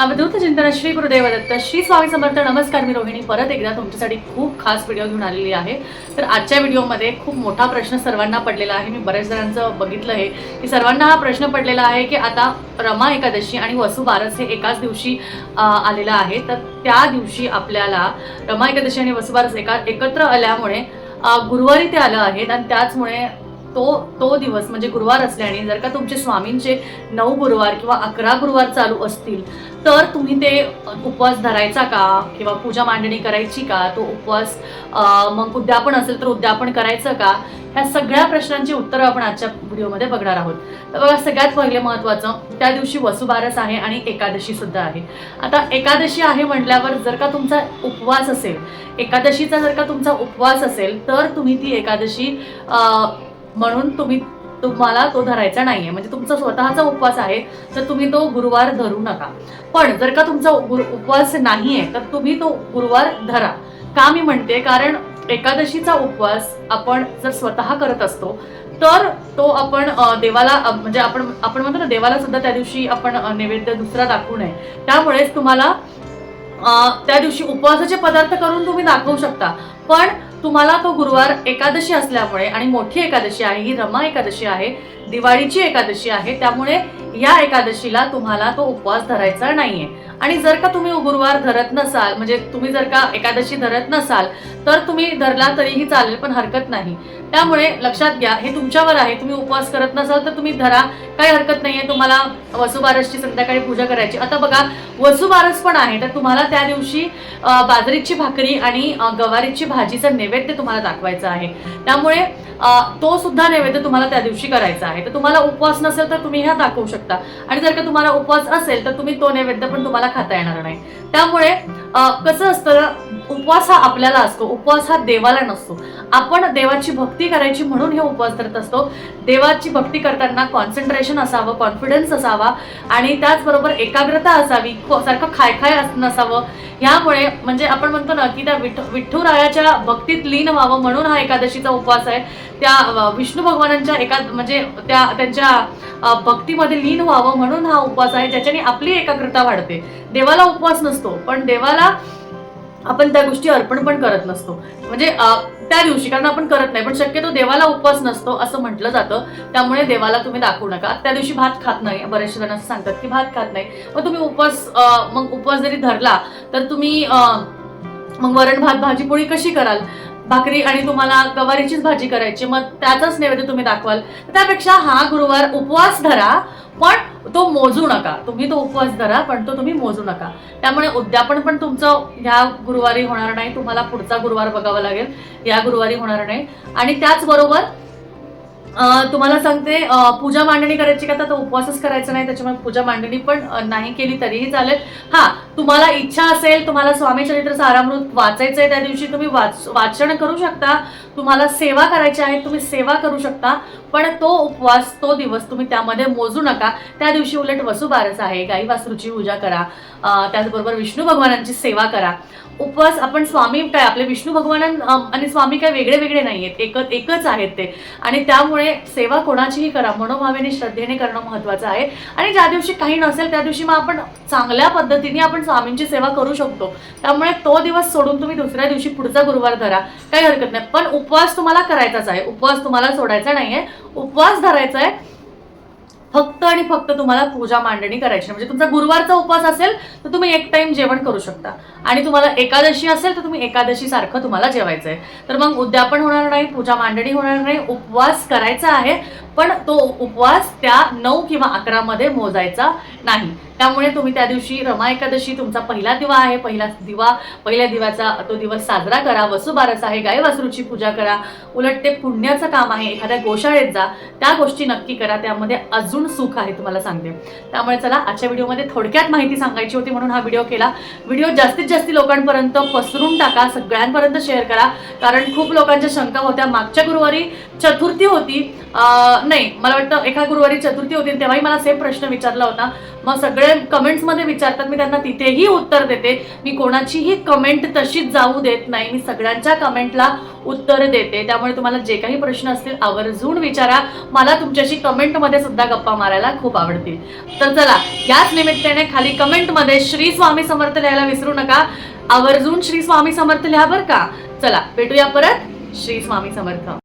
अवधूत चिंतन श्री गुरुदेवदत्त श्री स्वामी समर्थ नमस्कार मी रोहिणी. परत एकदा तुमच्यासाठी खूप खास व्हिडिओ घेऊन आलेली आहे. तर आजच्या व्हिडिओमध्ये खूप मोठा प्रश्न सर्वांना पडलेला आहे. मी बऱ्याच जणांचं बघितलं आहे की सर्वांना हा प्रश्न पडलेला आहे की आता रमा एकादशी आणि वसुबारस हे एकाच दिवशी आलेलं आहे. तर त्या दिवशी आपल्याला रमा एकादशी आणि वसुबारस एका एकत्र आल्यामुळे गुरुवारी ते आलं आहेत आणि त्याचमुळे तो तो दिवस म्हणजे गुरुवार असल्याने जर का तुमचे स्वामींचे नऊ गुरुवार किंवा अकरा गुरुवार चालू असतील तर तुम्ही ते उपवास धरायचा का किंवा पूजा मांडणी करायची का? तो उपवास मग उद्यापन असेल तर उद्यापन करायचं का? ह्या सगळ्या प्रश्नांची उत्तरं आपण आजच्या व्हिडिओमध्ये बघणार आहोत. तर बघा सगळ्यात पहिले महत्त्वाचं त्या दिवशी वसुबारस आहे आणि एकादशी सुद्धा आहे. आता एकादशी आहे म्हटल्यावर जर का तुमचा उपवास असेल एकादशीचा जर का तुमचा उपवास असेल तर तुम्ही ती एकादशी म्हणून तुम्ही तुम्हाला तो धरायचा नाहीये. म्हणजे तुमचा स्वतःचा उपवास आहे तर तुम्ही तो गुरुवार धरू नका. पण जर का तुमचा गुरु उपवास नाहीये तर तुम्ही तो गुरुवार धरा. का मी म्हणते? कारण एकादशीचा उपवास आपण जर स्वतः करत असतो तर तो आपण देवाला म्हणजे आपण आपण म्हणतो ना देवाला सुद्धा त्या दिवशी आपण नैवेद्य दुसरा दाखवू नये. त्यामुळेच तुम्हाला त्या दिवशी उपवासाचे पदार्थ करून तुम्ही दाखवू शकता. पण तुम्हाला तो गुरुवार एकादशी असल्यामुळे आणि मोठी एकादशी आहे ही रमा एकादशी आहे दिवाळीची एकादशी आहे त्यामुळे या एकादशीला तुम्हाला तो उपवास धरायचा नाहीये. आणि जर का तुम्ही गुरुवार धरत नसाल म्हणजे तुम्ही जर का एकादशी धरत नसाल तर तुम्ही धरला तरीही चालेल पण हरकत नाही. त्यामुळे लक्षात घ्या हे तुमच्यावर आहे. तुम्ही उपवास करत नसाल तर तुम्ही धरा. काही हरकत नाहीये तुम्हाला वसुबारसची संध्याकाळी पूजा करायची. आता बघा वसुबारस पण आहे तर तुम्हाला त्या दिवशी बाजरीची भाकरी आणि गवारीची भाजीचं नैवेद्य तुम्हाला दाखवायचं आहे. त्यामुळे तो सुद्धा नैवेद्य तुम्हाला त्या दिवशी करायचा आहे. तर तुम्हाला उपवास नसेल तर तुम्ही ह्या दाखवू शकता. आणि जर का तुम्हाला उपवास असेल तर तुम्ही तो नैवेद्य पण तुम्हाला खाता येणार नाही. त्यामुळे कसं असतं ना, उपवास हा आपल्याला असतो उपवास हा देवाला नसतो. आपण देवाची भक्ती करायची म्हणून हे उपवास करत असतो. देवाची भक्ती करताना कॉन्सन्ट्रेशन असावं कॉन्फिडन्स असावा आणि त्याचबरोबर एकाग्रता असावी ख- सारखं खाय खाय अस- नसावं. ह्यामुळे म्हणजे आपण म्हणतो ना की त्या विठ विठ्ठुरायाच्या भक्तीत लीन व्हावं म्हणून हा एकादशीचा उपवास आहे. त्या विष्णू भगवानांच्या एका म्हणजे त्या त्यांच्या भक्तीमध्ये लीन व्हावं म्हणून हा उपवास आहे ज्याच्याने आपली एकाग्रता वाढते. देवाला उपवास नसतो पण देवाला आपण त्या गोष्टी अर्पण पण करत नसतो. म्हणजे त्या दिवशी कारण आपण करत नाही पण शक्यतो देवाला उपवास नसतो असं म्हटलं जातं. त्यामुळे देवाला तुम्ही दाखवू नका. त्या दिवशी भात खात नाही. बरेचसे जण असं सांगतात की भात खात नाही. मग तुम्ही उपवास मग उपवास जरी धरला तर तुम्ही मग वरण भात भाजी पोळी कशी कराल? भाकरी आणि तुम्हाला गवारीचीच भाजी करायची मग त्याचाच नैवेद्य तुम्ही दाखवाल. त्यापेक्षा हा गुरुवार उपवास धरा पण तो मोजू नका. तुम्ही तो उपवास धरा पण तो तुम्ही मोजू नका. त्यामुळे उद्यापन पण तुमचं ह्या गुरुवारी होणार नाही. तुम्हाला पुढचा गुरुवार बघावा लागेल. या गुरुवारी होणार नाही. आणि त्याचबरोबर तुम्हाला सांगते पूजा मांडणी करायची का? तर उपवासच करायचा नाही त्याच्यामुळे पूजा मांडणी पण नाही केली तरीही चालेल. हा तुम्हाला इच्छा असेल तुम्हाला स्वामी चरित्र सारामृत वाचायचं आहे त्या दिवशी तुम्ही वाच वाचन करू शकता. तुम्हाला सेवा करायची आहे तुम्ही सेवा करू शकता. पण तो उपवास तो दिवस तुम्ही त्यामध्ये मोजू नका. त्या दिवशी उलट वसुबारस आहे गाई वासरूची पूजा करा. त्याचबरोबर विष्णू भगवानांची सेवा करा. उपवास आपण स्वामी काय आपले विष्णू भगवान आणि स्वामी काय वेगळे वेगळे नाही आहेत एकच एकच आहेत ते. आणि त्यामुळे सेवा कोणाचीही करा. मनोभावेने श्रद्धेने करणं महत्वाचं आहे. आणि ज्या दिवशी काही नसेल त्या दिवशी मग आपण चांगल्या पद्धतीने आपण स्वामींची सेवा करू शकतो. त्यामुळे तो दिवस सोडून तुम्ही दुसऱ्या दिवशी पुढचा गुरुवार धरा. काही हरकत नाही. पण उपवास तुम्हाला करायचाच आहे. उपवास तुम्हाला सोडायचा नाही आहे उपवास धरायचा आहे. फक्त आणि फक्त तुम्हाला पूजा मांडणी करायची. म्हणजे तुमचा गुरुवारचा उपवास असेल तर तुम्ही एक टाइम जेवण करू शकता. आणि तुम्हाला एकादशी असेल तर तुम्ही एकादशी सारखं तुम्हाला जेवायचं आहे तर मग उद्यापन होणार नाही पूजा मांडणी होणार नाही उपवास करायचा आहे पण तो उपवास त्या नऊ किंवा अकरामध्ये मोजायचा नाही. त्यामुळे तुम्ही त्या दिवशी रमा एकादशी तुमचा पहिला दिवा आहे पहिला दिवा पहिल्या दिव्याचा तो दिवस साजरा करा वसुबारस आहे गाय वासरूची पूजा करा उलट ते पुण्याचं काम आहे एखाद्या गोशाळेत जा त्या गोष्टी नक्की करा. त्यामध्ये अजून सुख आहे तुम्हाला सांगते. त्यामुळे चला आजच्या व्हिडिओमध्ये थोडक्यात माहिती सांगायची होती म्हणून हा व्हिडिओ केला. व्हिडिओ जास्तीत जास्त लोकांपर्यंत पसरून टाका सगळ्यांपर्यंत शेअर करा. कारण खूप लोकांच्या शंका होत्या मागच्या गुरुवारी चतुर्थी होती. नाही मला वाटतं एका गुरुवारी चतुर्थी होती तेव्हाही मला सेम प्रश्न विचारला होता. मग सगळे कमेंट्समध्ये विचारतात मी त्यांना तिथेही उत्तर देते. मी कोणाचीही कमेंट तशीच जाऊ देत नाही मी सगळ्यांच्या कमेंटला उत्तर देते. त्यामुळे तुम्हाला जे काही प्रश्न असतील आवर्जून विचारा. मला तुमच्याशी कमेंटमध्ये सुद्धा गप्पा मारायला खूप आवडतील. तर चला याच निमित्ताने खाली कमेंटमध्ये श्री स्वामी समर्थ लिहायला विसरू नका. आवर्जून श्री स्वामी समर्थ लिहा बरं का. चला भेटूया परत. श्री स्वामी समर्थ.